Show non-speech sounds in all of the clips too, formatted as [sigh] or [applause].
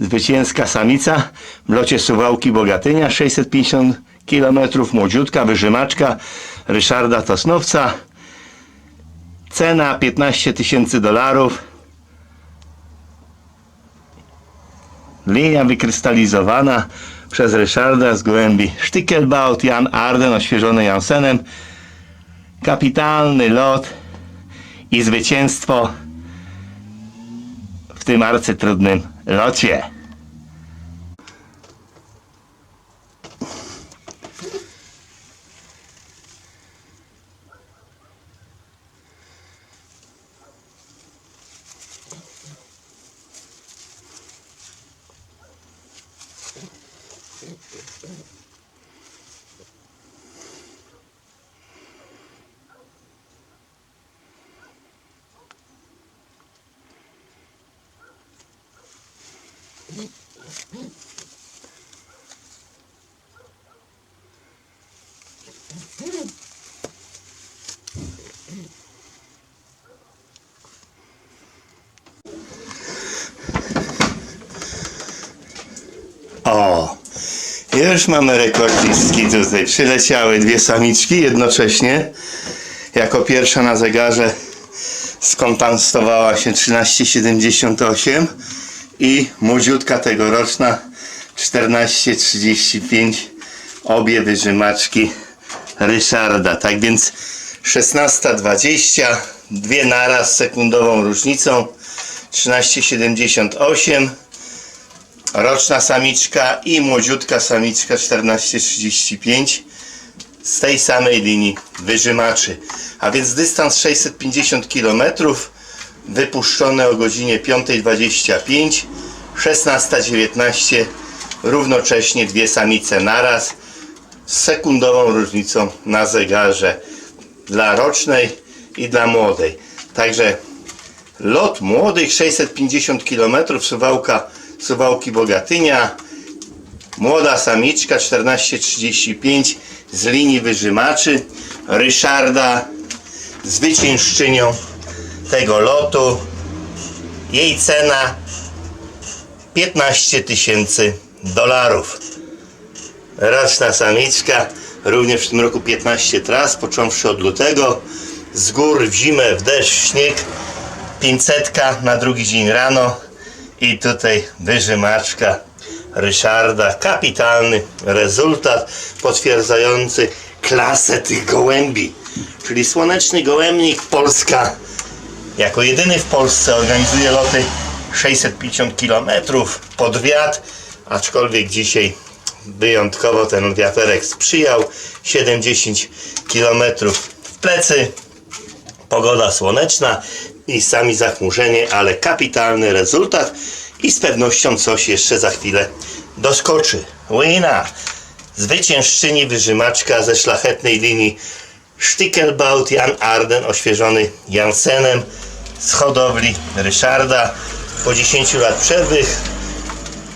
Zwycięska samica w locie Suwałki Bogatynia 650 km, młodziutka wyżymaczka Ryszarda Tosnowca. Cena 15 tysięcy dolarów. Linia wykrystalizowana przez Ryszarda z gołębi Sztykelbaut, Jan Arden, oświeżony Jansenem. Kapitalny lot i zwycięstwo w tym arcytrudnym locie. O, już mamy rekordzistki tutaj. Przyleciały dwie samiczki jednocześnie. Jako pierwsza na zegarze skompastowała się 13,78 i młodziutka tegoroczna 14,35 obie wyżymaczki Ryszarda. Tak więc 16,20 dwie naraz sekundową różnicą 13,78 roczna samiczka i młodziutka samiczka 1435 z tej samej linii wyżymaczy. A więc dystans 650 km wypuszczony o godzinie 5.25 16.19 równocześnie dwie samice naraz z sekundową różnicą na zegarze dla rocznej i dla młodej. Także lot młodych 650 km Suwałka, Suwałki Bogatynia młoda samiczka 1435 z linii wyżymaczy Ryszarda zwyciężczynią tego lotu. Jej cena 15 tysięcy dolarów. Roczna samiczka również w tym roku 15 tras począwszy od lutego. Z gór w zimę, w deszcz, w śnieg. 500 na drugi dzień rano. I tutaj wyżymaczka Ryszarda. Kapitalny rezultat potwierdzający klasę tych gołębi. Czyli Słoneczny Gołębnik Polska jako jedyny w Polsce organizuje loty 650 km pod wiatr, aczkolwiek dzisiaj wyjątkowo ten wiaterek sprzyjał 70 km w plecy pogoda słoneczna i sami zachmurzenie, ale kapitalny rezultat i z pewnością coś jeszcze za chwilę doskoczy. Wina! Zwyciężczyni wyżymaczka ze szlachetnej linii Stickelbaut Jan Arden, oświeżony Jansenem z hodowli Ryszarda. Po 10 lat przerwy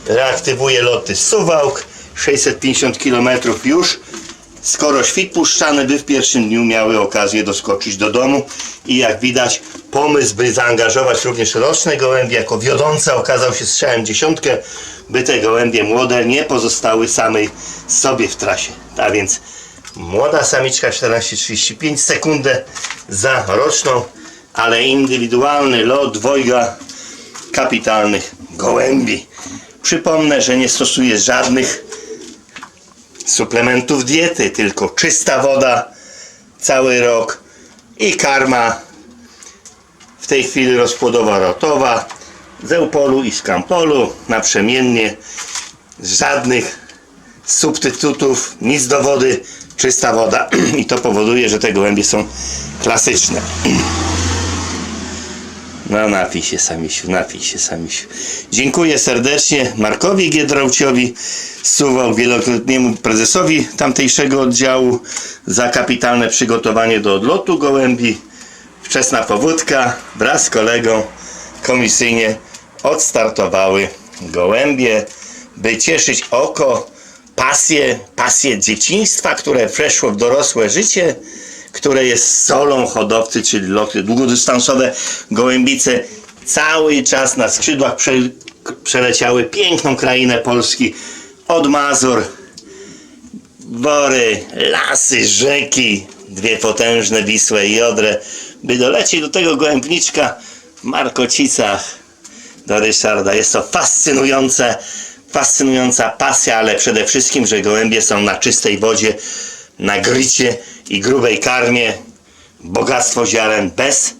reaktywuje loty z Suwałk, 650 km już. Skoro świt puszczany, by w pierwszym dniu miały okazję doskoczyć do domu i jak widać pomysł, by zaangażować również roczne gołębie jako wiodące okazał się strzałem dziesiątkę, by te gołębie młode nie pozostały samej sobie w trasie. A więc młoda samiczka 14,35 sekundę za roczną, ale indywidualny lot dwojga kapitalnych gołębi. Przypomnę, że nie stosuję żadnych suplementów diety, tylko czysta woda cały rok i karma w tej chwili rozpłodowa rotowa z Eupolu i z Campolu naprzemiennie żadnych substytutów, nic do wody, czysta woda [clears throat] i to powoduje, że te gołębie są klasyczne. [clears throat] No napij się samisiu, napij się samisiu. Dziękuję serdecznie Markowi Giedrołciowi, Suwał wielokrotniemu prezesowi tamtejszego oddziału za kapitalne przygotowanie do odlotu gołębi. Wczesna powódka wraz z kolegą komisyjnie odstartowały gołębie, by cieszyć oko, pasję, pasję dzieciństwa, które weszło w dorosłe życie, które jest solą hodowcy, czyli loty długodystansowe, gołębice cały czas na skrzydłach prze, przeleciały piękną krainę Polski. Od Mazur, Bory, lasy, rzeki, dwie potężne Wisłę i Odrę, by dolecieć do tego gołębniczka w Markocicach do Ryszarda. Jest to fascynujące, fascynująca pasja, ale przede wszystkim, że gołębie są na czystej wodzie, na grycie i grubej karmie, bogactwo ziaren bez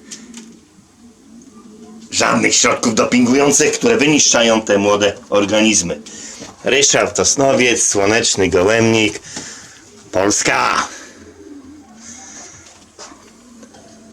żadnych środków dopingujących, które wyniszczają te młode organizmy. Ryszard Tosnowiec, Słoneczny Gołębnik, Polska!